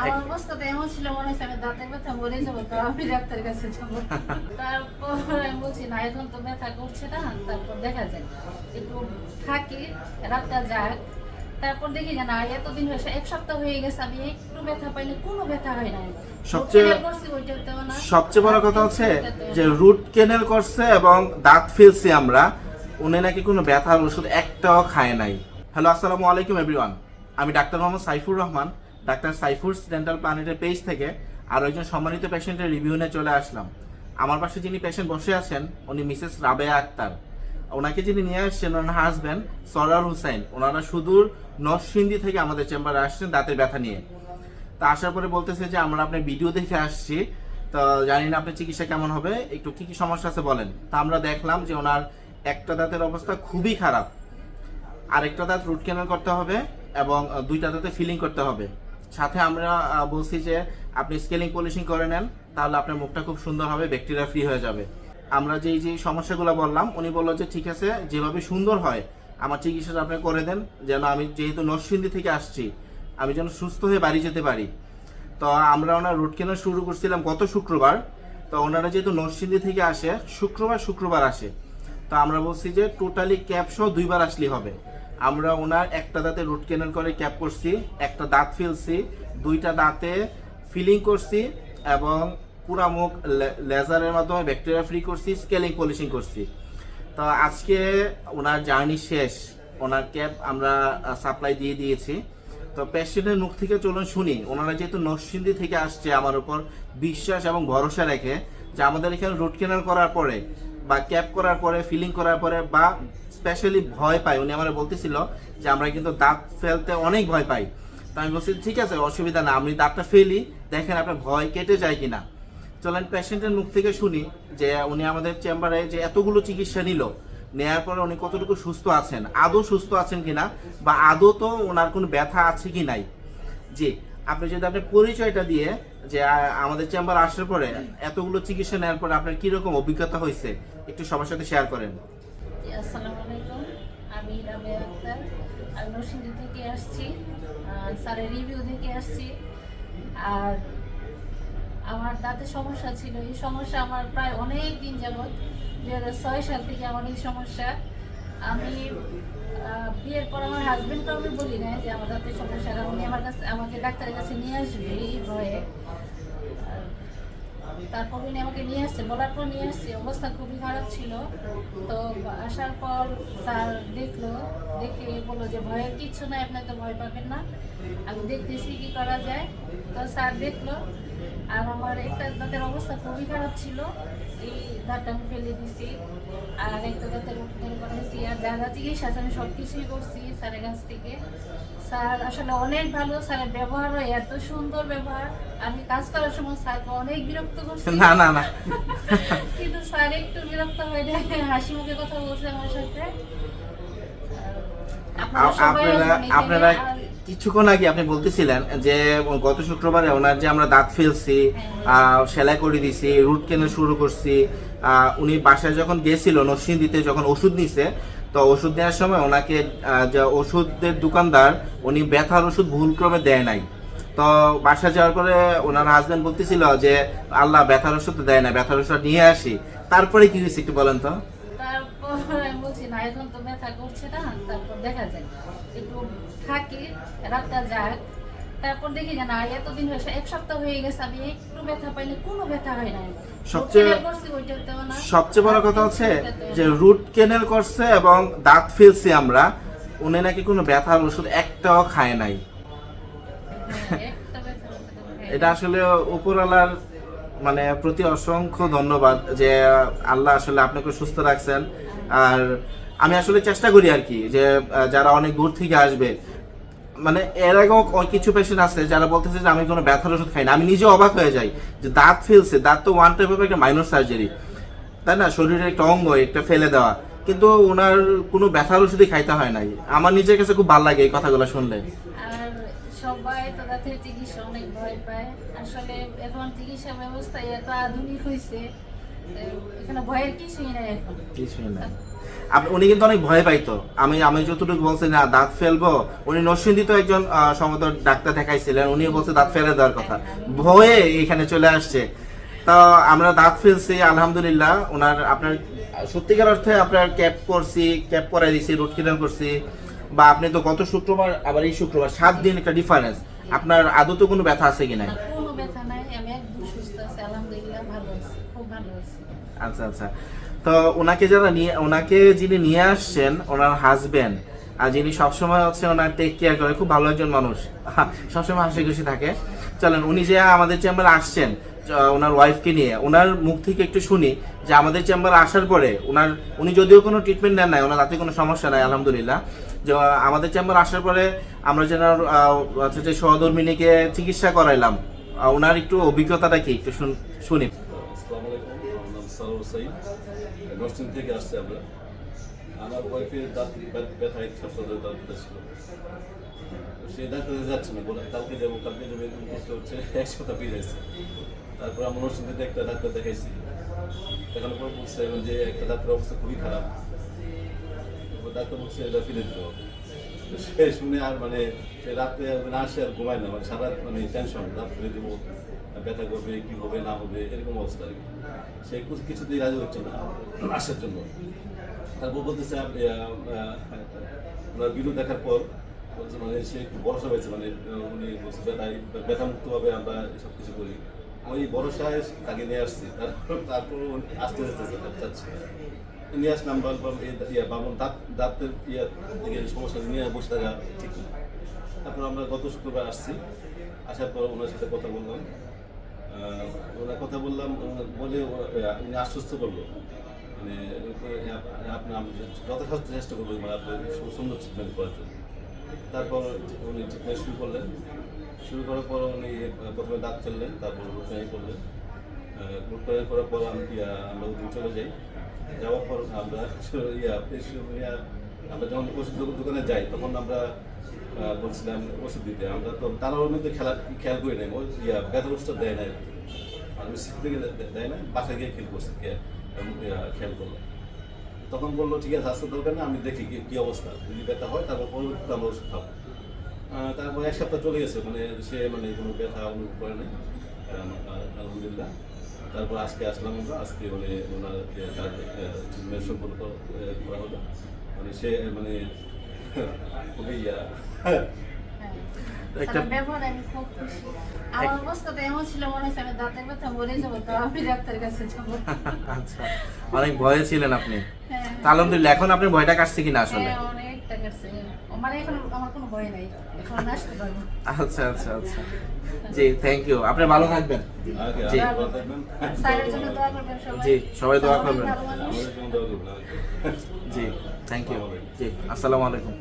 আমার অবস্থাটা এমন ছিল মনে হচ্ছে আমি দাঁতের ব্যথা মরে যাব তো আমি ডাক্তারের কাছে যাব তারপর আমি বলছি না এখন তো ব্যথা করছে না তারপর দেখা যায় একটু থাকি রাতটা যাক তারপর দেখি যে না এতদিন হয়েছে এক সপ্তাহ হয়ে গেছে আমি একটু ব্যথা পাইনি কোনো ব্যথা হয় না সবচেয়ে- ওটাই করছি ওইটাতেও না সবচেয়ে বড় কথা হচ্ছে যে রুট কেনেল করছে এবং দাঁত ফেলছি আমরা উনি নাকি কোনো ব্যথার ওষুধ একটাও খায় নাই। হ্যালো আসসালামু আলাইকুম এভরিওয়ান আমি doctor Mohammad Saifur Rahman. Doctor Saifur dental প্ল্যানেটের page থেকে আরও একজন সম্মানিত পেশেন্টের রিভিউ নিয়ে চলে আসলাম। আমার পাশে যিনি পেশেন্ট বসে আছেন, উনি মিসেস রাবেয়া আক্তার। ওনাকে যিনি নিয়ে আসছেন, ওনার হাজব্যান্ড সরার হুসাইন। ওনারা সুদূর নরসিংদী থেকে আমাদের চেম্বারে আসছেন দাঁতের ব্যথা নিয়ে। তা আসার পরে বলতেছে যে, আমরা আপনার ভিডিও দেখে আসছি। তো জানি না আপনার চিকিৎসা কেমন হবে। একটু কি কি সমস্যা আছে বলেন। তা আমরা দেখলাম যে ওনার একটা দাঁতের অবস্থা খুবই খারাপ। আরেকটা দাঁত রুট ক্যানেল করতে হবে এবং দুইটা দাঁতে ফিলিং করতে হবে। সাথে আমরা বলছি যে আপনি স্কেলিং পলিশিং করে নেন, তাহলে আপনার মুখটা খুব সুন্দর হবে ব্যাকটেরিয়া ফ্রি হয়ে যাবে। আমরা যেই যে সমস্যাগুলো বললাম, উনি বলল যে, ঠিক আছে, যেভাবে সুন্দর হয়, আমার চিকিৎসাটা আপনি করে দেন, যেন আমি যেহেতু নরসিংদী থেকে আসছি, আমি যেন সুস্থ হয়ে বাড়ি যেতে পারি। তো আমরা ওনার রুট কেনা শুরু করছিলাম গত শুক্রবার, তো ওনারা যেহেতু নরসিংদী থেকে আসে, শুক্রবার শুক্রবার আসে। তো আমরা বলছি যে টোটালি ক্যাপ সহ দুইবার আসলেই হবে। আমরা ওনার একটা দাঁতে রুট কেনাল করে ক্যাপ করছি, একটা দাঁত ফেলছি, দুইটা দাঁতে ফিলিং করছি এবং পুরা মুখ লেজারের মাধ্যমে ব্যাকটেরিয়া ফ্রি করছি স্কেলিং পলিশিং করছি। তো আজকে ওনার জার্নি শেষ, ওনার ক্যাব আমরা সাপ্লাই দিয়ে দিয়েছি। তো পেশেন্টের মুখ থেকে চলুন শুনি, ওনারা যেহেতু নরসিংদী থেকে আসছে আমার উপর বিশ্বাস এবং ভরসা রেখে যে আমাদের এখানে রুট কেনাল করার পরে বা ক্যাপ করার পরে ফিলিং করার পরে বা স্পেশালি ভয় পাই উনি আমার বলতেছিল যে, আমরা কিন্তু দাঁত ফেলতে অনেক ভয় পাই। তো আমি বলছি, ঠিক আছে, অসুবিধা না, আমি দাঁতটা ফেলি, দেখেন আপনার ভয় কেটে যায় কিনা। চলেন পেশেন্টের মুখ থেকে শুনি যে, উনি আমাদের চেম্বারে যে এতগুলো চিকিৎসা নিল, নেয়ার পরে উনি কতটুকু সুস্থ আছেন, আদৌ সুস্থ আছেন কিনা, বা আদৌ তো ওনার কোনো ব্যথা আছে কি নাই? জি, আপনি যদি আপনার পরিচয়টা দিয়ে যে আমাদের চেম্বার আসার পরে এতগুলো চিকিৎসা নেওয়ার পরে আপনার কীরকম অভিজ্ঞতা হয়েছে, একটু সবার সাথে শেয়ার করেন। আসসালামু নরসিংদী থেকে আসছি স্যারের রিভিউ থেকে আসছি। আর আমার দাঁতে সমস্যা ছিল, এই সমস্যা আমার প্রায় অনেক দিন যাবৎ। দু ছয় সাল থেকে আমার এই সমস্যা। আমি বিয়ের পর আমার হাজবেন্ডকে আমি বলি না যে আমার দাঁতের সমস্যা উনি আমার কাছে, আমাকে ডাক্তারের কাছে নিয়ে আসবে এই ভয়ে। তারপর উনি আমাকে নিয়ে আসছে, বলার পর নিয়ে আসছে, অবস্থা খুবই খারাপ ছিল। তো আসার পর স্যার দেখল, দেখে বলল যে ভয়ের কিচ্ছু নাই, আপনি তো ভয় পাবেন না। আমি দেখতেছি কি করা যায়। তো স্যার দেখল আর আমার একটা দাঁতের অবস্থা খুবই খারাপ ছিল। এই দাঁতটা আমি ফেলে দিছি। আর একটা দাঁতের উত্তর করেছি আর যা যা চিকিৎসা আছে আমি সব কিছুই করছি স্যারের কাছ থেকে। স্যার আসলে অনেক ভালো। স্যারের ব্যবহার হয় এত সুন্দর ব্যবহার। আমি কাজ করার সময় স্যারকে অনেক বিরক্ত করছি। না না না। কিন্তু স্যার একটু বিরক্ত হয়ে যায় হাসি মুখে কথা বলছে আমার সাথে। আপনারা আপনারা কিছুক্ষণ আগে আপনি বলতেছিলেন যে গত শুক্রবারে ওনার যে আমরা দাঁত ফেলছি সেলাই করে দিছি রুট কেনে শুরু করছি উনি বাসায় যখন গেছিল নরসিংদীতে যখন ওষুধ নিছে তো ওষুধ নেওয়ার সময় ওনাকে যে ওষুধের দোকানদার উনি ব্যথার ওষুধ ভুলক্রমে দেয় নাই। তো বাসা যাওয়ার পরে ওনার হাজবেন্ড বলতেছিল যে আল্লাহ ব্যথার ওষুধ তো দেয় না ব্যথার ওষুধ নিয়ে আসি। তারপরে কি হয়েছে একটু বলেন তো? তারপর বলছি না এখন তো ব্যথা করছে না তারপর দেখা যায়। একটু থাকি রাতটা যাক তারপর দেখি যে না এতদিন হয়েছে এক সপ্তাহ হয়ে গেছে আমি একটু ব্যথা পাইনি কোনো ব্যথা হয় না সবচেয়ে- সবচেয়ে বড় কথা হচ্ছে যে রুট কেনেল করছে এবং দাঁত ফেলছি আমরা উনি নাকি কোনো ব্যথার ওষুধ একটাও খায় নাই। হ্যাঁ। এটা আসলে উপরওয়ালার মানে প্রতি অসংখ্য ধন্যবাদ যে আল্লাহ আসলে আপনাকে সুস্থ রাখছেন। আর আমি আসলে চেষ্টা করি আর কি যে যারা অনেক দূর থেকে আসবে। মানে এর আগেও কিছু পেশেন্ট আছে যারা বলতেছে যে, আমি কোনো ব্যথার ওষুধ খাই না। আমি নিজে অবাক হয়ে যাই যে, দাঁত ফেলছে। দাঁত তো ওয়ান টাইপ একটা মাইনর সার্জারি তাই না? শরীরের একটা অঙ্গ, একটা ফেলে দেওয়া। কিন্তু ওনার কোনো ব্যথার ওষুধই খাইতে হয় নাই। আমার নিজের কাছে খুব ভালো লাগে এই কথাগুলো শুনলে। সবাই তো দাঁতের চিকিৎসা অনেক ভয় পায়। আসলে এখন চিকিৎসা ব্যবস্থা এত আধুনিক হয়েছে এখানে ভয়ের কিছুই নাই এখন। কিছুই না আপ- উনি কিন্তু অনেক ভয় পাইতো। আমি আমি যতটুকু বলছি না, দাঁত ফেলব। উনি নরসিংদীতে একজন সম্ভবত ডাক্তার দেখাইছিলেন উনি বলছে দাঁত ফেলে দেওয়ার কথা। ভয়ে এখানে চলে আসছে। তো আমরা দাঁত ফেলছি, আলহামদুলিল্লাহ। ওনার আপনার, সত্যিকার অর্থে আপনার ক্যাপ করছি ক্যাপ করাই দিছি, রুট কিনাল করছি। বা আপনি তো গত শুক্রবার আবার এই শুক্রবার সাত দিন একটা ডিফারেন্স আপনার আদৌ কোনো ব্যথা আছে কি নাই? কোনো ব্যথা নাই। আমি একদম সুস্থ আছি আলহামদুলিল্লাহ ভালো আছি খুব ভালো আছি। আচ্ছা আচ্ছা। তো ওনাকে যারা নিয়ে ওনাকে যিনি নিয়ে আসছেন ওনার হাজবেন্ড আর যিনি সবসময় হচ্ছে ওনার টেক কেয়ার করে খুব ভালো একজন মানুষ। সবসময় হাসি খুশি থাকে। চলেন উনি যে আমাদের চেম্বারে আসছেন ওনার ওয়াইফকে নিয়ে, ওনার মুখ থেকে একটু শুনি যে আমাদের চেম্বারে আসার পরে ওনার, উনি যদিও কোনো ট্রিটমেন্ট নেন নাই, ওনার তাতে কোনো সমস্যা নাই, আলহামদুলিল্লাহ। যে আমাদের চেম্বার আসার পরে আমরা যেন হচ্ছে যে সহধর্মিনীকে চিকিৎসা করাইলাম ওনার একটু অভিজ্ঞতাটা কি? একটু শুনি থেকে আমরা ওয়াইফের দাঁত ব্যথা দাঁত ছিল তো সে ডাক্তারে যাচ্ছে না বলে কালকে যাব কালকে যাব এরকম করতে হচ্ছে এক সপ্তাহ পেয়ে যাচ্ছে তারপর আমরা থেকে একটা ডাক্তার দেখাইছি। দেখানোর পর বলছে যে একটা ডাক্তার অবস্থা খুবই খারাপ। ডাক্তার বলছে এটা ফিরে দিতে হবে। সে শুনে আর মানে সে রাত্রে না আসে আর ঘুমায় না মানে সারা মানে টেনশন রাত ফিরে দেবো ব্যথা করবে কি হবে না হবে এরকম অবস্থা আর কি। সে কিছু- কিছুতেই রাজি হচ্ছে না আসার জন্য। তারপর বলতেছে আপনি, আহ, আহ, ওনার ভিডিও দেখার পর বলছে মানে সে একটু ভরসা পেয়েছে মানে উনি বলছে ব্যথা মুক্তভাবে আমরা সব কিছু করি। ওই ভরসায় তাকে নিয়ে আসছি। তারপর আসতে যেতেছে চাচ্ছে নিয়ে আসলাম বামন দাঁত দাঁতের ইয়া দিকে সমস্যা নিয়ে বসে থাকা ঠিক তারপর আমরা গত শুক্রবার আসছি। আসার পর ওনার সাথে কথা বললাম। ওনার কথা বললাম বলে উনি আশ্বস্ত করল। মানে আপনি যথাসাধ্য চেষ্টা করব মানে আপনার সুন্দর ট্রিটমেন্ট করার জন্য। তারপর উনি ট্রিটমেন্ট শুরু করলেন। শুরু করার পর উনি প্রথমে দাঁত ফেললেন তারপর রুটনাই করলেন। রুটনাই করার পর আমি আমরা ওদিন চলে যাই। যাওয়ার পর আমরা ইয়া আমরা যখন ওষুধ দোক- দোকানে যাই, তখন আমরা বলছিলাম ওষুধ দিতে। আমরা তো তারা ওর মধ্যে খেলা খেয়াল করি নাই। ইয়া বেতন ওষুধ দেয় না নাই। আমি শিখতে গেলে দেয় না বাসায় গিয়ে খেয়াল করছি, খেয়াল করল তখন বলল, ঠিক আছে, আজকে দরকার না আমি দেখি কি- অবস্থা। যদি ব্যথা হয়, তারপর পরবর্তীতে আমরা ওষুধ খাব। তারপর এক সপ্তাহ চলে গেছে মানে সে মানে কোনো ব্যথা অনুভব করে নাই। আলহামদুলিল্লাহ। তারপর আজকে আসলাম আমরা, আজকে মানে ওনার ট্রিটমেন্ট সম্পর্ক করা হলো। মানে সে মানে খুবই। একটা- স্যারের আমি খুব খুশি আমার অবস্থা এমন ছিল মনে হচ্ছে আমি দাঁতের ব্যথা মরে যাব তো আমি ডাক্তারের কাছে যাব আচ্ছা। অনেক ভয়ে ছিলেন আপনি। হ্যাঁ। তা আলহামদুলিল্লাহ এখন আপনি ভয়টা কাটছে কিনা আসলে? হ্যাঁ, অনেকটা কাটছে। মানে এখন আমার কোনো ভয় নাই। এখন আসতে পারব আচ্ছা আচ্ছা আচ্ছা। জি থ্যাংক ইউ আপনি ভালো থাকবেন। জি। আপনি ভালো থাকবেন। স্যারের জন্য দোয়া করবেন সবাই। জি, সবাই দোয়া সবাই করবেন। ভালো মানুষ। আমাদের জন্য দোয়া করবেন। জি থ্যাংক ইউ জি আসসালামু আলাইকুম।